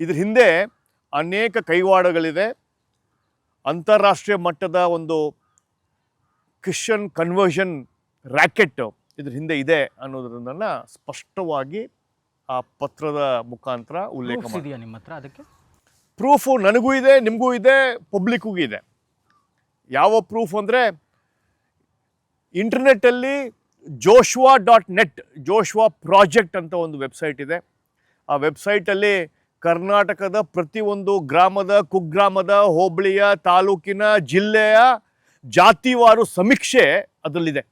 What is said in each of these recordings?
ಇದ್ರ ಹಿಂದೆ ಅನೇಕ ಕೈವಾಡಗಳಿದೆ. ಅಂತಾರಾಷ್ಟ್ರೀಯ ಮಟ್ಟದ ಒಂದು ಕ್ರಿಶ್ಚಿಯನ್ ಕನ್ವರ್ಷನ್ ರ್ಯಾಕೆಟ್ ಇದ್ರ ಹಿಂದೆ ಇದೆ ಅನ್ನೋದನ್ನ ಸ್ಪಷ್ಟವಾಗಿ ಆ ಪತ್ರದ ಮುಖಾಂತರ ಉಲ್ಲೇಖ ಇದೆಯಾ ನಿಮ್ಮ ಹತ್ರ ಅದಕ್ಕೆ? ಪ್ರೂಫು ನನಗೂ ಇದೆ ನಿಮಗೂ ಇದೆ ಪಬ್ಲಿಕ್ಗೂ ಇದೆ. ಯಾವ ಪ್ರೂಫ್ ಅಂದರೆ ಇಂಟರ್ನೆಟ್ಟಲ್ಲಿ Joshua dot net Joshua project ಅಂತ ಒಂದು ವೆಬ್ಸೈಟ್ ಇದೆ. ಆ ವೆಬ್ಸೈಟಲ್ಲಿ ಕರ್ನಾಟಕದ ಪ್ರತಿಯೊಂದು ಗ್ರಾಮದ, ಕುಗ್ರಾಮದ, ಹೋಬಳಿಯ, ತಾಲೂಕಿನ ಜಿಲ್ಲೆಯ ಜಾತಿವಾರು ಸಮೀಕ್ಷೆ ಅದರಲ್ಲಿದೆ.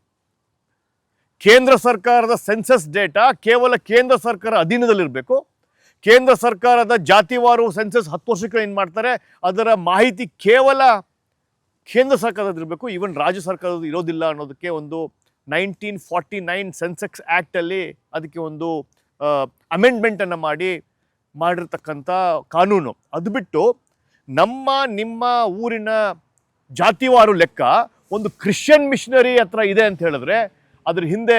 ಕೇಂದ್ರ ಸರ್ಕಾರದ ಸೆನ್ಸಸ್ ಡೇಟಾ ಕೇವಲ ಕೇಂದ್ರ ಸರ್ಕಾರ ಅಧೀನದಲ್ಲಿರಬೇಕು. ಕೇಂದ್ರ ಸರ್ಕಾರದ ಜಾತಿವಾರು ಸೆನ್ಸಸ್ ಹತ್ತು ವರ್ಷಕ್ಕೆ ಏನು ಮಾಡ್ತಾರೆ, ಅದರ ಮಾಹಿತಿ ಕೇವಲ ಕೇಂದ್ರ ಸರ್ಕಾರದಿರಬೇಕು ಈವನ್ ರಾಜ್ಯ ಸರ್ಕಾರದ ಇರೋದಿಲ್ಲ ಅನ್ನೋದಕ್ಕೆ ಒಂದು ನೈನ್ಟೀನ್ ಫಾರ್ಟಿ ನೈನ್ ಸೆನ್ಸೆಕ್ಸ್ ಆ್ಯಕ್ಟಲ್ಲಿ ಅದಕ್ಕೆ ಒಂದು ಅಮೆಂಡ್ಮೆಂಟನ್ನು ಮಾಡಿ ಮಾಡಿರ್ತಕ್ಕಂಥ ಕಾನೂನು. ಅದು ಬಿಟ್ಟು ನಮ್ಮ, ನಿಮ್ಮ ಊರಿನ ಜಾತಿವಾರು ಲೆಕ್ಕ ಒಂದು ಕ್ರಿಶ್ಚಿಯನ್ ಮಿಷನರಿ ಹತ್ರ ಇದೆ ಅಂತ ಹೇಳಿದ್ರೆ ಅದ್ರ ಹಿಂದೆ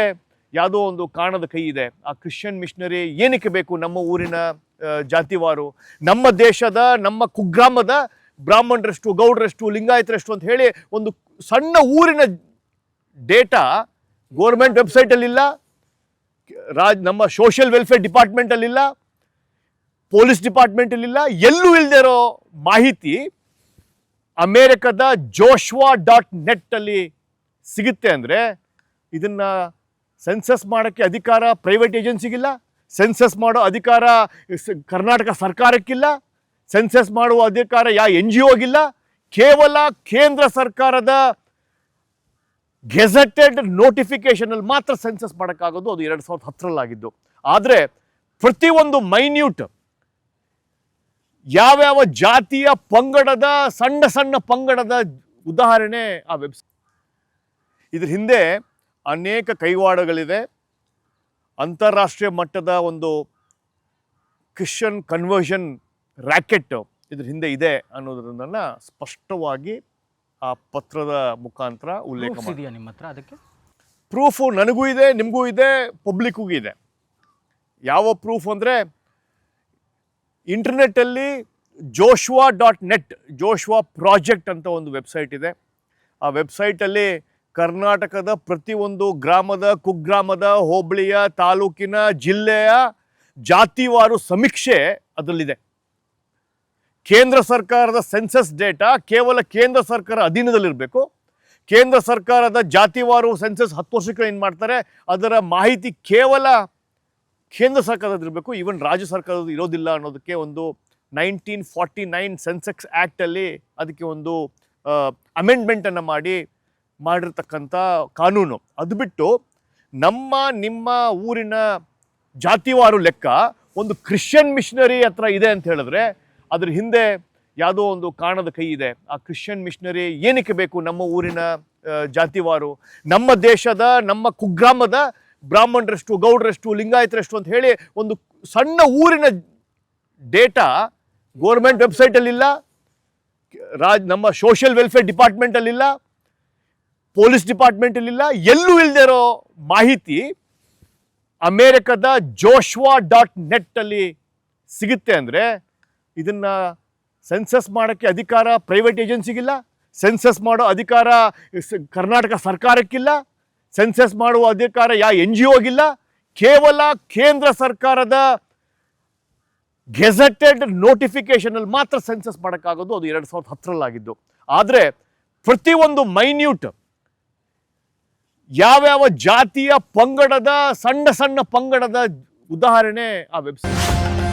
ಯಾವುದೋ ಒಂದು ಕಾಣದ ಕೈ ಇದೆ. ಆ ಕ್ರಿಶ್ಚಿಯನ್ ಮಿಷನರಿ ಏನಕ್ಕೆ ಬೇಕು ನಮ್ಮ ಊರಿನ ಜಾತಿವಾರು? ನಮ್ಮ ದೇಶದ, ನಮ್ಮ ಕುಗ್ರಾಮದ ಬ್ರಾಹ್ಮಣರಷ್ಟು, ಗೌಡರಷ್ಟು, ಲಿಂಗಾಯತರಷ್ಟು ಅಂತ ಹೇಳಿ ಒಂದು ಸಣ್ಣ ಊರಿನ ಡೇಟಾ ಗೋರ್ಮೆಂಟ್ ವೆಬ್ಸೈಟಲ್ಲಿಲ್ಲ, ರಾಜ್ ನಮ್ಮ ಸೋಷಿಯಲ್ ವೆಲ್ಫೇರ್ ಡಿಪಾರ್ಟ್ಮೆಂಟಲ್ಲಿಲ್ಲ ಪೊಲೀಸ್ ಡಿಪಾರ್ಟ್ಮೆಂಟಲ್ಲಿಲ್ಲ, ಎಲ್ಲೂ ಇಲ್ಲದೆ ಇರೋ ಮಾಹಿತಿ ಅಮೇರಿಕದ ಜೋಶ್ವಾ ಡಾಟ್ ನೆಟ್ಟಲ್ಲಿ ಸಿಗುತ್ತೆ ಅಂದರೆ ಇದನ್ನು ಸೆನ್ಸಸ್ ಮಾಡೋಕ್ಕೆ ಅಧಿಕಾರ ಪ್ರೈವೇಟ್ ಏಜೆನ್ಸಿಗಿಲ್ಲ, ಸೆನ್ಸಸ್ ಮಾಡೋ ಅಧಿಕಾರ ಕರ್ನಾಟಕ ಸರ್ಕಾರಕ್ಕಿಲ್ಲ, ಸೆನ್ಸಸ್ ಮಾಡುವ ಅಧಿಕಾರ ಯಾವ ಎನ್ ಜಿ ಒಗಿಲ್ಲ ಕೇವಲ ಕೇಂದ್ರ ಸರ್ಕಾರದ ಗೆಜೆಟೆಡ್ ನೋಟಿಫಿಕೇಷನಲ್ಲಿ ಮಾತ್ರ ಸೆನ್ಸಸ್ ಮಾಡೋಕ್ಕಾಗೋದು, ಅದು ಎರಡು ಸಾವಿರದ ಹತ್ತರಲ್ಲಾಗಿದ್ದು. ಆದರೆ ಪ್ರತಿಯೊಂದು ಮೈನ್ಯೂಟ್ ಯಾವ್ಯಾವ ಜಾತಿಯ ಪಂಗಡದ ಸಣ್ಣ ಸಣ್ಣ ಪಂಗಡದ ಉದಾಹರಣೆ ಆ ವೆಬ್ಸೈಟ್ ಇದ್ರ ಹಿಂದೆ ಅನೇಕ ಕೈವಾಡಗಳಿದೆ. ಅಂತಾರಾಷ್ಟ್ರೀಯ ಮಟ್ಟದ ಒಂದು ಕ್ರಿಶ್ಚನ್ ಕನ್ವರ್ಷನ್ ರ್ಯಾಕೆಟ್ ಇದ್ರ ಹಿಂದೆ ಇದೆ ಅನ್ನೋದನ್ನ ಸ್ಪಷ್ಟವಾಗಿ ಆ ಪತ್ರದ ಮುಖಾಂತರ ಉಲ್ಲೇಖ ಮಾಡಿದೆಯಾ ನಿಮ್ಮ ಹತ್ರ ಅದಕ್ಕೆ? ಪ್ರೂಫು ನನಗೂ ಇದೆ ನಿಮಗೂ ಇದೆ ಪಬ್ಲಿಕ್ಗೂ ಇದೆ. ಯಾವ ಪ್ರೂಫ್ ಅಂದರೆ ಇಂಟರ್ನೆಟ್ಟಲ್ಲಿ Joshua dot net, Joshua project ಅಂತ ಒಂದು ವೆಬ್ಸೈಟ್ ಇದೆ. ಆ ವೆಬ್ಸೈಟಲ್ಲಿ ಕರ್ನಾಟಕದ ಪ್ರತಿಯೊಂದು ಗ್ರಾಮದ, ಕುಗ್ರಾಮದ, ಹೋಬಳಿಯ, ತಾಲೂಕಿನ ಜಿಲ್ಲೆಯ ಜಾತಿವಾರು ಸಮೀಕ್ಷೆ ಅದರಲ್ಲಿದೆ. ಕೇಂದ್ರ ಸರ್ಕಾರದ ಸೆನ್ಸಸ್ ಡೇಟಾ ಕೇವಲ ಕೇಂದ್ರ ಸರ್ಕಾರ ಅಧೀನದಲ್ಲಿರಬೇಕು. ಕೇಂದ್ರ ಸರ್ಕಾರದ ಜಾತಿವಾರು ಸೆನ್ಸಸ್ ಹತ್ತು ವರ್ಷಕ್ಕೆ ಏನು ಮಾಡ್ತಾರೆ ಅದರ ಮಾಹಿತಿ ಕೇವಲ ಕೇಂದ್ರ ಸರ್ಕಾರದಿರಬೇಕು ಈವನ್ ರಾಜ್ಯ ಸರ್ಕಾರದ ಇರೋದಿಲ್ಲ ಅನ್ನೋದಕ್ಕೆ ಒಂದು ನೈನ್ಟೀನ್ ಫಾರ್ಟಿ ನೈನ್ ಸೆನ್ಸೆಕ್ಸ್ ಆ್ಯಕ್ಟಲ್ಲಿ ಅದಕ್ಕೆ ಒಂದು ಅಮೆಂಡ್ಮೆಂಟನ್ನು ಮಾಡಿ ಮಾಡಿರ್ತಕ್ಕಂಥ ಕಾನೂನು. ಅದು ಬಿಟ್ಟು ನಮ್ಮ, ನಿಮ್ಮ ಊರಿನ ಜಾತಿವಾರು ಲೆಕ್ಕ ಒಂದು ಕ್ರಿಶ್ಚಿಯನ್ ಮಿಷನರಿ ಹತ್ರ ಇದೆ ಅಂತ ಹೇಳಿದ್ರೆ, ಅದ್ರ ಹಿಂದೆ ಯಾವುದೋ ಒಂದು ಕಾಣದ ಕೈ ಇದೆ. ಆ ಕ್ರಿಶ್ಚಿಯನ್ ಮಿಷನರಿ ಏನಕ್ಕೆ ಬೇಕು ನಮ್ಮ ಊರಿನ ಜಾತಿವಾರು? ನಮ್ಮ ದೇಶದ, ನಮ್ಮ ಕುಗ್ರಾಮದ ಬ್ರಾಹ್ಮಣರಷ್ಟು, ಗೌಡರಷ್ಟು, ಲಿಂಗಾಯತರಷ್ಟು ಅಂತ ಹೇಳಿ ಒಂದು ಸಣ್ಣ ಊರಿನ ಡೇಟಾ ಗೋರ್ಮೆಂಟ್ ವೆಬ್ಸೈಟಲ್ಲಿಲ್ಲ, ರಾಜ್ ನಮ್ಮ ಸೋಷಿಯಲ್ ವೆಲ್ಫೇರ್ ಡಿಪಾರ್ಟ್ಮೆಂಟಲ್ಲಿಲ್ಲ ಪೊಲೀಸ್ ಡಿಪಾರ್ಟ್ಮೆಂಟಲ್ಲಿಲ್ಲ ಎಲ್ಲೂ ಇಲ್ಲದೆ ಇರೋ ಮಾಹಿತಿ ಅಮೇರಿಕದ ಜೋಶ್ವಾ ಡಾಟ್ ನೆಟ್ಟಲ್ಲಿ ಸಿಗುತ್ತೆ ಅಂದರೆ ಇದನ್ನು ಸೆನ್ಸಸ್ ಮಾಡೋಕ್ಕೆ ಅಧಿಕಾರ ಪ್ರೈವೇಟ್ ಏಜೆನ್ಸಿಗಿಲ್ಲ ಸೆನ್ಸಸ್ ಮಾಡೋ ಅಧಿಕಾರ ಕರ್ನಾಟಕ ಸರ್ಕಾರಕ್ಕಿಲ್ಲ. ಸೆನ್ಸಸ್ ಮಾಡುವ ಅಧಿಕಾರ ಯಾವ ಎನ್ ಜಿ ಒಗಿಲ್ಲ ಕೇವಲ ಕೇಂದ್ರ ಸರ್ಕಾರದ ಗೆಜೆಟೆಡ್ ನೋಟಿಫಿಕೇಷನಲ್ಲಿ ಮಾತ್ರ ಸೆನ್ಸಸ್ ಮಾಡೋಕ್ಕಾಗೋದು, ಅದು ಎರಡು ಸಾವಿರದ ಹತ್ತರಲ್ಲಾಗಿದ್ದು. ಆದರೆ ಪ್ರತಿಯೊಂದು ಮೈನ್ಯೂಟ್ ಯಾವ್ಯಾವ ಜಾತಿಯ ಪಂಗಡದ ಸಣ್ಣ ಸಣ್ಣ ಪಂಗಡದ ಉದಾಹರಣೆ ಆ ವೆಬ್ಸೈಟ್